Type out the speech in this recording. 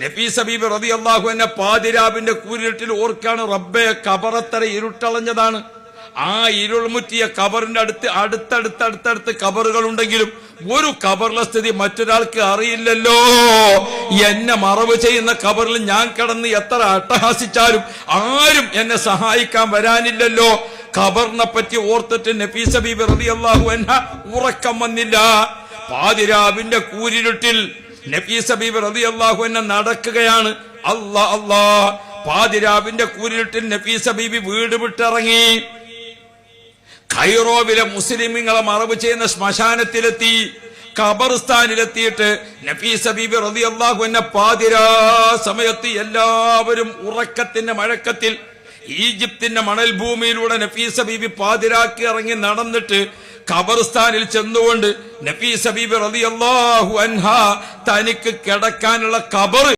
നഫീസ് ഹബീബ് റബി അള്ളാഹു എന്നെ പാതിരാവിന്റെ കൂരിട്ടിൽ ഓർക്കാണ് റബ്ബെ കബറത്തറ ഇരുട്ടളഞ്ഞതാണ്. ആ ഇരുൾമുറ്റിയ കബറിന്റെ അടുത്ത് അടുത്തടുത്ത് അടുത്തടുത്ത് കബറുകൾ ഉണ്ടെങ്കിലും ഒരു കബറിലെ സ്ഥിതി മറ്റൊരാൾക്ക് അറിയില്ലല്ലോ. എന്നെ മറവ് ചെയ്യുന്ന കബറിൽ ഞാൻ കിടന്ന് എത്ര അട്ടഹാസിച്ചാലും ആരും എന്നെ സഹായിക്കാൻ വരാനില്ലല്ലോ. ഖബറിനെ പറ്റി ഓർത്തിട്ട് നഫീസ് ഹബീബ് റബി റളിയല്ലാഹു അൻഹ ഉറക്കം വന്നില്ല. പാതിരാവിന്റെ കൂരിരുട്ടിൽ റളിയല്ലാഹു നടക്കുകയാണ്. അല്ലാ അല്ലാ പാതിരാവിന്റെ കൂരിരുട്ടിൽ നഫീസ ബീബി വീട് വിട്ടിറങ്ങി. ഖൈറോവിലെ മുസ്ലിമിങ്ങളെ മറവ് ചെയ്യുന്ന ശ്മശാനത്തിലെത്തി ഖബർസ്ഥാനിലെത്തിയിട്ട് നഫീസ് ബീബി റളിയല്ലാഹു എന്നെ പാതിരാ സമയത്ത് എല്ലാവരും ഉറക്കത്തിന്റെ മഴക്കത്തിൽ ഈജിപ്തിന്റെ മണൽ ഭൂമിയിലൂടെ നഫീസ ബീബി പാതിരാക്കി ഇറങ്ങി നടന്നിട്ട് ഖബർസ്ഥാനിൽ ചെന്നുകൊണ്ട് നബീ സബീബ് റളിയല്ലാഹു അൻഹ തനിക്ക് കിടക്കാനുള്ള ഖബർ